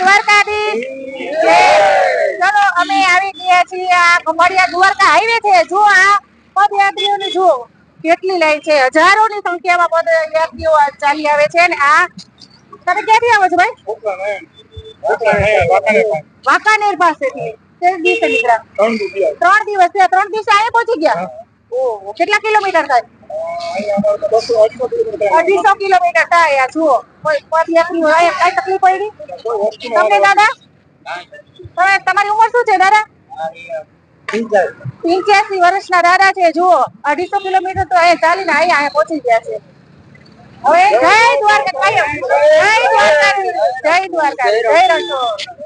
દ્વારકાધીશ. ચલો અમે આવી ગયા છીએ આ ખંભાળિયા દ્વારકા હાઈવે છે. જો આ પદયાત્રીઓને જુઓ કેટલી લાઈન છે. હજારોની સંખ્યામાં પદયાત્રીઓ ચાલી આવે છે. અને આ તમે ક્યાંથી આવો છો ભાઈ? વાંકાનેર પાસેથી. તે દિવસે ત્રણ દિવસ. ત્રણ દિવસે અહીંયા પહોંચી ગયા? કેટલા કિલોમીટર થાય? અઢીસો કિલોમીટર થાય જુઓ. કોઈ પદયાત્રી હોય કઈ તકલીફ પડી તમને દાદા? તમારી ઉંમર શું છે, દાદા? પિંચ્યાસી વર્ષના દાદા છે, જુઓ. અઢીસો કિલોમીટર તો અહીંયા ચાલીને અહીંયા અહીંયા પહોંચી ગયા છે. હવે જય દ્વારકા જય દ્વારકા જય દ્વારકા જય રણછોડ.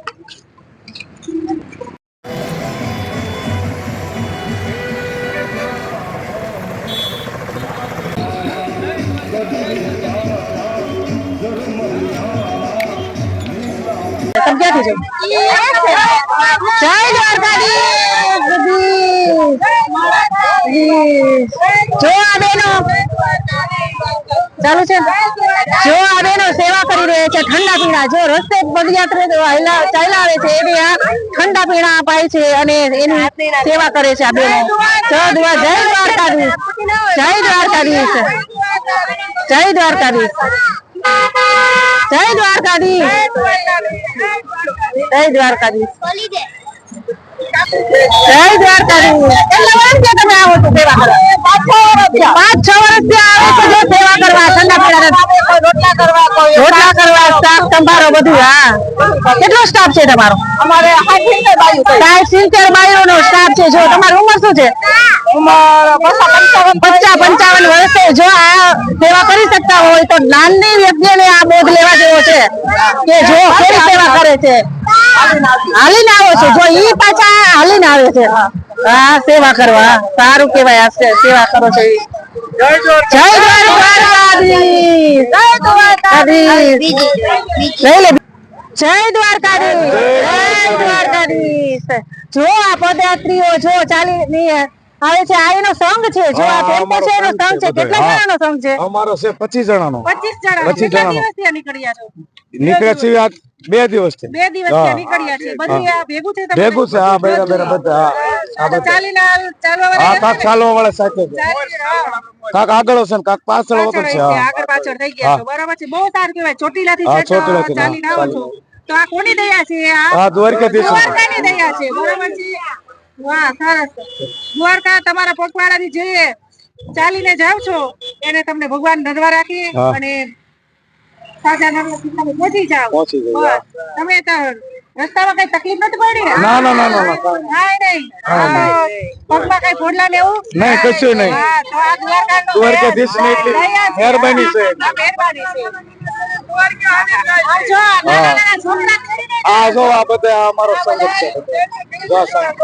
ચાલુ છે જો આ બેનો સેવા કરી રહ્યા છે, ઠંડા પીણા. જો રસ્તે પદયાત્રા ચાલ્યા આવે છે એને આ ઠંડા પીણા અપાય છે અને એની સેવા કરે છે આ બેનો. જય દ્વારકાધીશ. જય દ્વારકાધીશ. જય દ્વારકાધીશ. જય દ્વારકાધીશ. જય દ્વારકાધીશ. જય દ્વારકાધીશ. કેટલા વર્ષથી તમે આવો છો સેવા કરવા? પાંચ છ વર્ષથી આવો છો સેવા કરવા ઠંડા રોટલા કરવા રોટલા સંભારો બધું હા. કેટલો સ્ટાફ છે તમારો? અમારે સાઠ સિત્તેર બાયો નો સ્ટાફ છે. જો તમારી ઉંમર શું છે? પચાસ પંચાવન વર્ષે જો આ સેવા કરી શકતા હોય તો નાની વ્યક્તિને આ બોધ લેવા જેવો છે. કે જો કેવી સેવા કરે છે. હાલીને આવો છો. જો ઈ પાછા હાલીને આવે છે. હા સેવા કરવા. સારું કેવાય આ સેવા કરો છો ઈ. જય દ્વારકાધીશ જય દ્વારકાધીશ. લઈ લે જય દ્વારકાધીશ જય દ્વારકાધીશ જો આ પદયાત્રીઓ જો ચાલી ની આવે છે આ એનો સંઘ છે જો આ ટેમ્પો છે એનો સંઘ છે. કેટલા જણાનો સંઘ છે અમારો છે જણાનો. પચીસ જણા 25 જણાનો. નીકળ્યા છો બે દિવસથી. બે દિવસથી નીકળ્યા છે બધું આ ભેગું છે? ભેગું છે હા બેરા બેરા બધા હા. ચાલીને ચાલવા હા કાક ચાલવા વાળા સાથે. કાક આગળ હશે ને કાક પાછળ છે હા. આગળ પાછળ થઈ ગયા છો. બરાબર છે. બહુ સારું કહેવાય ચોટીલા થી ચાલીને આવો છો. તો આ કોની દયા છે? આ હા દ્વારકાધીશ. દ્વારકાની દયા છે બરાબર છે? વાહ સરસ. દ્વારકા તમારા પગવાળાની જે ચાલીને જાવ છો. એને તમને ભગવાન નરવા રાખે અને પહોંચી પહોંચી તમે તો રસ્તામાં કઈ તકલીફ નથી પડી? ને ના ના ના કાંઈ નહીં. પગમાં કઈ ફોડલા ને એવું નહીં કશું નહીં. એટલી મહેરબાની છે. મહેરબાની છે. આ જો, આ નાના નાના છોકરા તેડીને આ જો આ બધા અમારો સંગત છે. જો સંગત.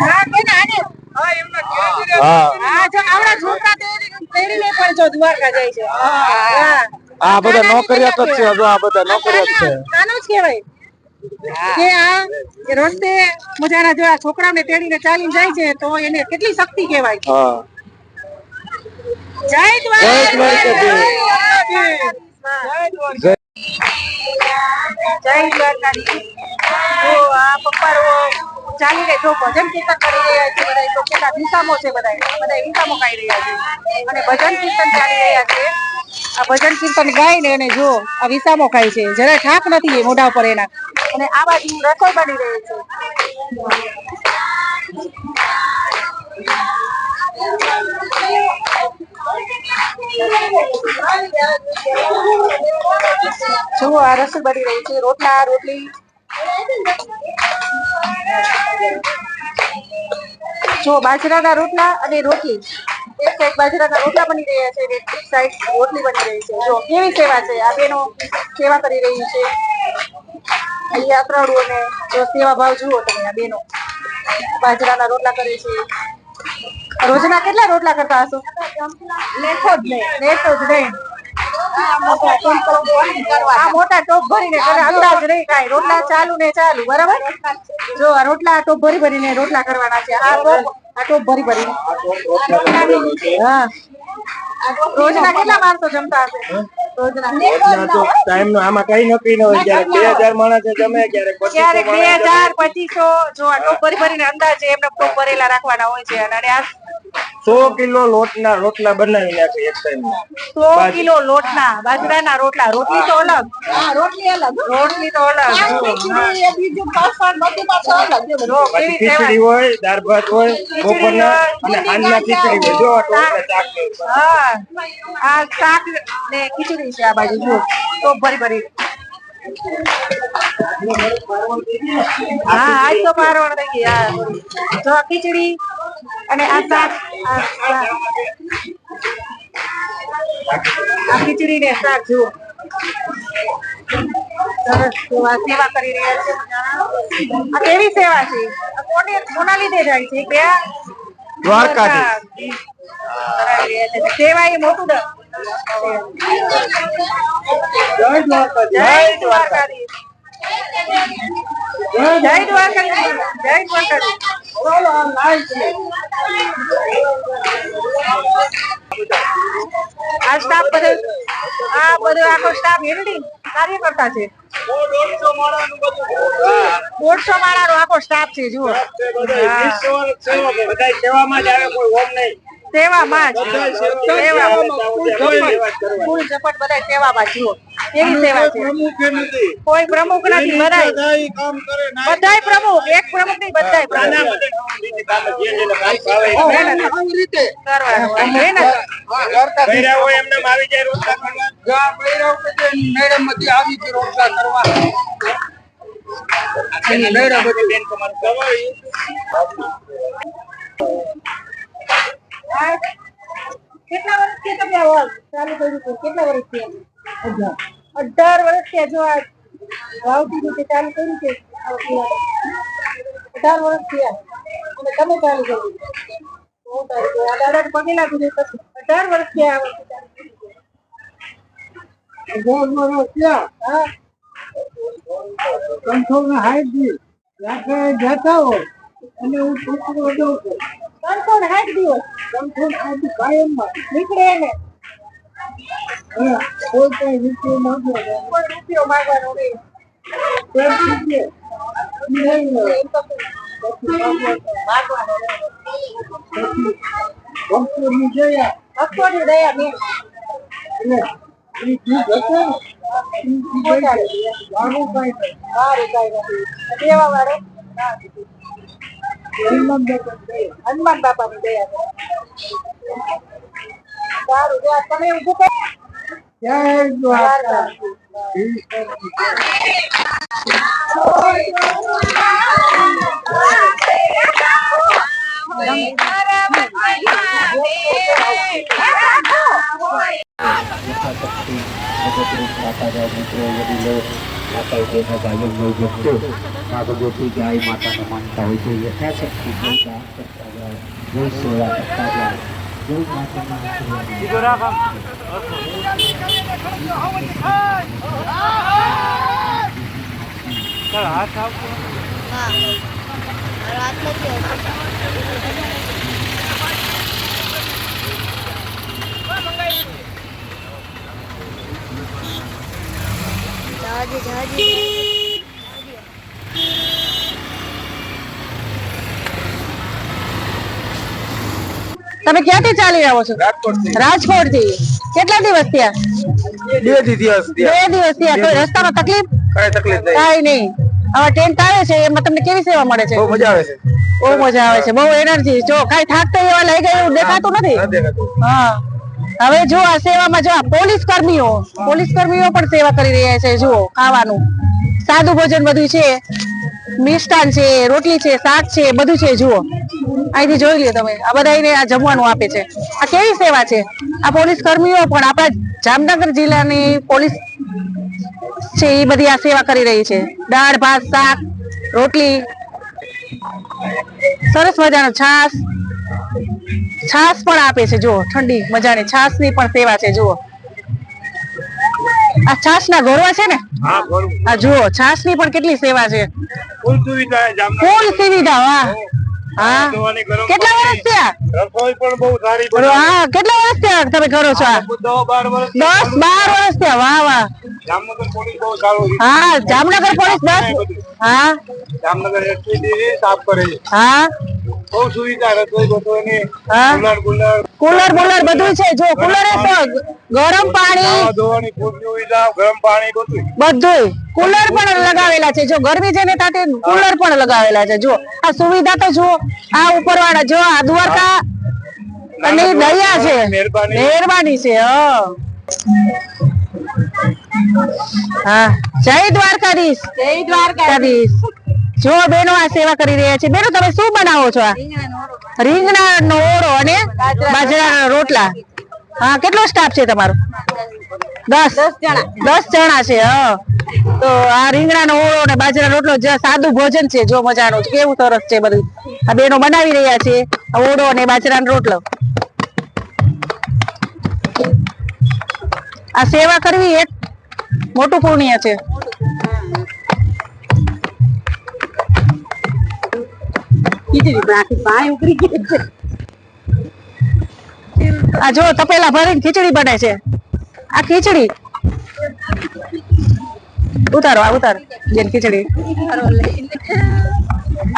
હા, કે ને હા હા, જો આવડા છોકરા તેડીને પણ જો દ્વારકા જાય છે. હા. આ બધા નોકરિયાત જ છે જો આ બધા નોકરિયાત છે. આના- જ કહેવાય. કે આ કે રસ્તે મજાના જો આ છોકરાઓને તેડીને ચાલીને જાય છે તો એને કેટલી શક્તિ કહેવાય? હા. જય જય દ્વારકાધીશ. જય દ્વારકાધીશ. ઓ આ પપ્પારો ચાલીને જો ભજન કીર્તન કરી રહ્યા છે બધા તો કેટલા વિસામો છે બધા બધા વિસામો ખાઈ રહ્યા છે. અને ભજન કીર્તન ચાલી રહ્યા છે. આ ભજન કીર્તન ગાઈને અને જો આ વિસામો ખાય છે. જરા ઠાક નથી મોઢા ઉપર એના. અને આ બાજુ રસોઈ બની રહી છે. જુઓ આ રસોઈ બની રહી છે. રોટલા, રોટલી. જો બાજરાના રોટલા અને રોટલી. એક સાઈડ બાજરાના રોટલા બની રહ્યા છે એક સાઈડ રોટલી બની રહી છે. જો કેવી સેવા છે? આ બેનો સેવા કરી રહી છે. અહીં યાત્રાળુઓને જો સેવા ભાવ જુઓ તમે આ બેનો. બાજરાના રોટલા કરે છે. રોજના કેટલા રોટલા કરતા હશો? લેખો જ નહીં. લેખો જ નહીં. મોટા ટોપ ભરીને અંદાજ નહીં કાંઈ. રોટલા ચાલુ ને ચાલુ બરાબર? જો આ રોટલા ટોપ ભરી ભરીને રોટલા કરવાના છે. આ આ ટોપ ભરી. ભરીને હા. રોજના કેટલા માણસો જમતા હશે? ટાઈમ નો આમાં કઈ નક્કી ન હોય. ક્યારેક બે હજાર માણસ જમે ક્યારેક બે હજાર પચીસો. જો આ ટોપ ભરી ભરીને અંદાજે એમને ટોપ ભરેલા રાખવાના હોય છે. અને આ સો કિલો લોટના રોટલા બનાવી નાખે એક ટાઈમ સો કિલો લોટના બાજરાના રોટલા. રોટલી તો અલગ. રોટલી અલગ રોટલી તો અલગ. ખીચડી હોય દાળ ભાત હોય બપોરના અને સાંજના ખીચડી હોય. જો આ ટોપને હા આ શાક ને ખીચડી છે આ બાજુ જો. તો ભરી ભરી. હા આજ તો પારવણ થઈ ગયા તો ખીચડી અને આ શાક આ ખીચડી ને શાક જુઓ. સરસ સેવા કરી રહ્યા છે આ કેવી સેવા છે? કોને કોના લીધે જાય છે? કે. સેવા એ મોટું જય. જય જય જય આ સ્ટાફ બધો આ બધો આખો સ્ટાફ હેરડી કાર્યકર્તા છે દોઢસો માળાનો આખો સ્ટાફ છે જુઓ હા. બધાય સેવામાં જ આવે કોઈ હોમ નહીં સેવામાં ફૂલ ઝપટ બધા સેવામાં જુઓ. કેવી સેવા છે? કોઈ પ્રમુખ નથી બધા બધાય. પ્રમુખ એક પ્રમુખ નહીં બધાય પ્રમુખ. કરવાનું મહેનત કર્યા હોય એમને આવી જાય રોટલા કરવા બેન તમારું કમાવી આ કેટલા વર્ષથી તમે આ ચાલુ કર્યું છે. કેટલા વર્ષથી અઢાર. વર્ષથી આ જો આ વાવતી રીતે ચાલુ કર્યું છે. અઢાર વર્ષથી આ અને તમે ચાલુ કર્યું છે. આ દાદાને પગે લાગુ છે અઢાર વર્ષથી આ વસ્તુ ચાલુ કરી છે. હા. ત્રણસો ને સાઠ દિવસ નીકળે ને કોઈ રૂપિયો માંગવાનો નહીં. એમ તો માંગવાનો નહીં. ભક્તોની દયા મેં સારું કાંઈ નથી. દેવા વાળો હનુમાન બાપાની દયા છે. સારું જો આ તમે ઊભું કરો જય દ્વારકા. યથાશક્તિ એકત્રિત થતા જાય મિત્રો વડીલો માતાઓ બહેનો ભાઈઓ ભક્તો મા ભગવતી ગાય માતાને માનતા હોય છે યથાશક્તિ જય દાન કરતા જાય જય સેવા કરતા જાય જય માતાના આશીર્વાદ. જાજી જાજી તમે ક્યાંથી ચાલી આવો છો? રાજકોટથી કેટલા દિવસ થયા? બે દિવસ બે દિવસ થયા. કોઈ રસ્તામાં તકલીફ? કઈ તકલીફ નહીં. કાંઈ નહીં. હવે ટેન્ટ આવે છે એમાં તમને કેવી સેવા મળે છે? બહુ મજા આવે છે. બહુ મજા આવે છે. બહુ એનર્જી જો કઈ થાક તો એવા લઈ ગયા દેખાતું નથી? હા. હવે જો આ સેવામાં જો પોલીસ કર્મીઓ પોલીસ કર્મીઓ પણ સેવા કરી રહ્યા છે જુઓ ખાવાનું. સાદું ભોજન બધું છે. મિષ્ટાન છે, રોટલી છે, શાક છે, બધું છે, જુઓ. અહીંથી જોઈ લ્યો તમે. આ બધાને આ જમવાનું આપે છે. આ કેવી સેવા છે? આ પોલીસ કર્મીઓ પણ આપણા જામનગર જિલ્લાની પોલીસ છે, એ બધી આ સેવા કરી રહી છે. દાળ, ભાત, શાક, રોટલી. સરસ મજાનો છાસ છાસ પણ આપે છે, જુઓ. ઠંડી મજાની છાસની પણ સેવા છે, જુઓ. આ છાસ ના ગોરવા છે ને? આ જુઓ છાસની પણ કેટલી સેવા છે. ફૂલ સુવિધા ફૂલ સુવિધા વાહ. હા. કેટલા વર્ષ થયા? રસોઈ પણ બહુ સારી હા કેટલા વર્ષ થયા તમે કરો છો દસ બાર વર્ષ થયા વાહ વાહ. જામનગર પોલીસ બહુ સારું હા જામનગર પોલીસ દસ હા. જામનગર સાફ કરે. છે હા. બહુ સુવિધા રસોઈ બસોઈની હા. Cooler cooler. કુલર બુલર બધું છે. જો કુલર એ તો ગરમ પાણી ધોવાની ખૂબ સુવિધા ગરમ પાણી બધું બધું કુલર પણ લગાવેલા છે. જો ગરમી છે ને તાતે કુલર પણ લગાવેલા છે. જો આ સુવિધા તો જો આ ઉપરવાળા જો આ દ્વારકા અને દયા છે. મહેરબાની. મહેરબાની છે હા. હા. જય દ્વારકાધીશ. જય દ્વારકાધીશ. જો બેનો આ સેવા કરી રહ્યા છે. બેનો, તમે શું બનાવો છો આ? રીંગણા નો ઓળો અને બાજરાના રોટલા. હા, કેટલો સ્ટાફ છે તમારો? દસ. જણા દસ જણા છે, હા. તો આ રીંગણાનો ઓળો અને બાજરા રોટલો જે સાદું ભોજન છે, જો મજાનું. કેવું સરસ છે બધું. આ બેનો બનાવી રહ્યા છે ઓળો અને બાજરાનો રોટલો. આ સેવા કરવી એક મોટું પુણ્ય છે. આ જો તપેલા ભરીને ખીચડી બને છે. આ ખીચડી. ઉતારો આ ઉતારો બેન ખીચડી.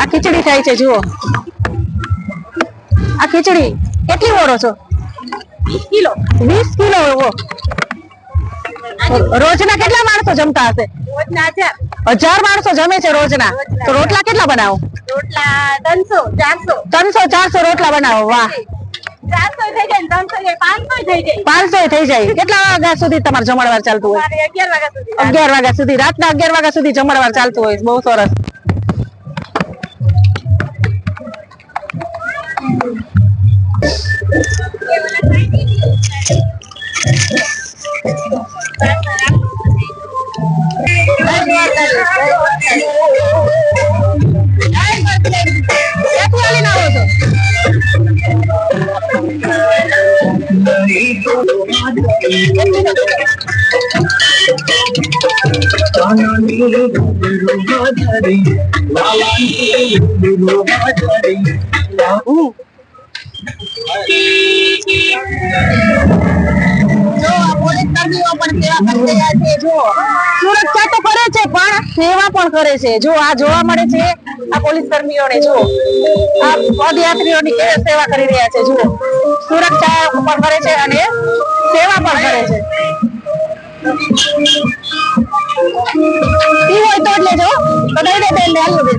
આ ખીચડી થાય છે જુઓ. આ ખીચડી કેટલી ઓળો છો? વીસ કિલો. વીસ કિલો ઓળો રોજના કેટલા માણસો જમતા હશે? હજાર માણસો જમે છે રોજના. તો રોટલા કેટલા બનાવો? રોટલા ત્રણસો ચારસો. ત્રણસો ચારસો રોટલા બનાવો વાહ. ચારસો થઈ જાય ત્રણસો જાય પાંચસો થઈ જાય. પાંચસો થઈ જાય. કેટલા વાગ્યા સુધી તમારે જમણવાર ચાલતું હોય? અગિયાર વાગ્યા સુધી રાતના અગિયાર વાગ્યા સુધી જમણવાર ચાલતું હોય બહુ સરસ. સુરક્ષા તો કરે છે પણ સેવા પણ કરે છે. જો આ જોવા મળે છે, આ પોલીસ કર્મીઓને જો આ પદયાત્રીઓની સેવા કરી રહ્યા છે જુઓ સુરક્ષા પણ કરે છે. અને સેવા પણ કરે છે. હોય તો જ લેજો તો દઈ દે બેન હાલો બેન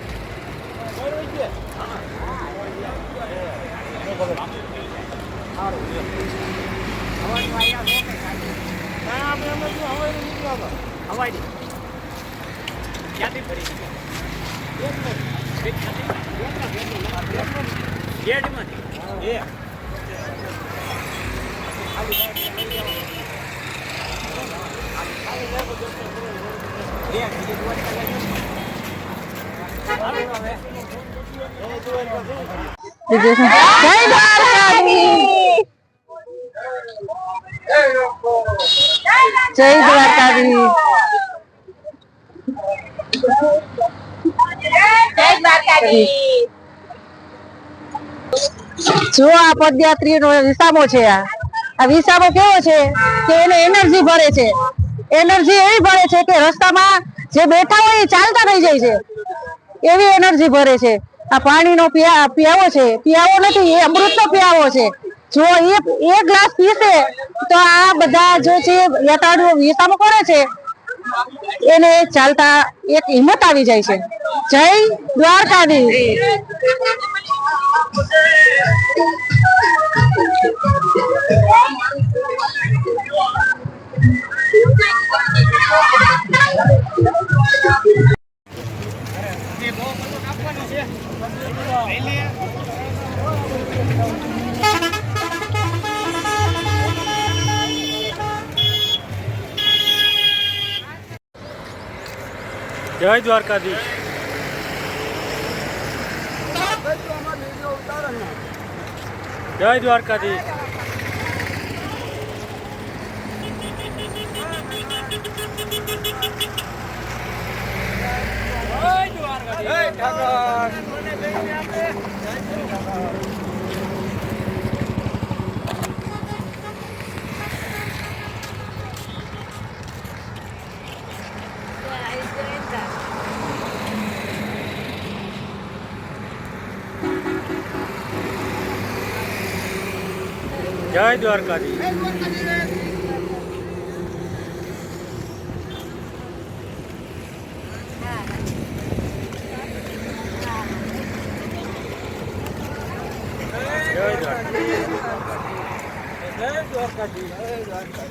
હવાઈ ક્યાંથી ફરી ગેટમાંથી એ Yeah, you just want to go. I don't know, man. જય દ્વારકાધીશ. જય દ્વારકાધીશ. જય દ્વારકાધીશ જો આ પદયાત્રીનો વિસામો છે આ. આ વિસામો કેવો છે કે એને એનર્જી ભરે છે. એનર્જી એવી ભરે છે કે રસ્તામાં જે બેઠા હોય એ ચાલતા થઈ જાય છે. એવી એનર્જી ભરે છે. આ પાણીનો પિયા પિયાવો છે. પિયાવો નથી, એ અમૃતનો પિયાવો છે. જો એ એક ગ્લાસ પીશે તો આ બધા જો છે, યાત્રાળુઓ વિસામો કરે છે. એને ચાલતા એક હિંમત આવી જાય છે. જય દ્વારકાધીશ. જય દ્વારકાધીશ. જય દ્વારકાધીશ. જય દ્વારકાધીશ. જય દ્વારકાધીશ. જય દ્વારકાધીશ. જય દ્વારકાધીશ.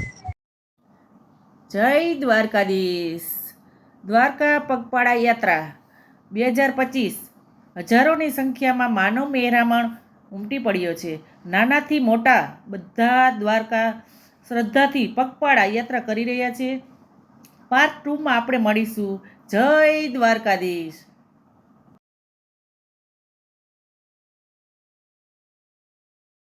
જય દ્વારકાધીશ. દ્વારકા પગપાળા યાત્રા, બે હજાર પચીસ. હજારોની સંખ્યામાં માનવ મહેરામણ ઉમટી પડ્યો છે. નાનાથી મોટા બધા દ્વારકા શ્રદ્ધાથી પગપાળા યાત્રા કરી રહ્યા છે. પાર્ટ ટુમાં આપણે મળીશું. જય દ્વારકાધીશ.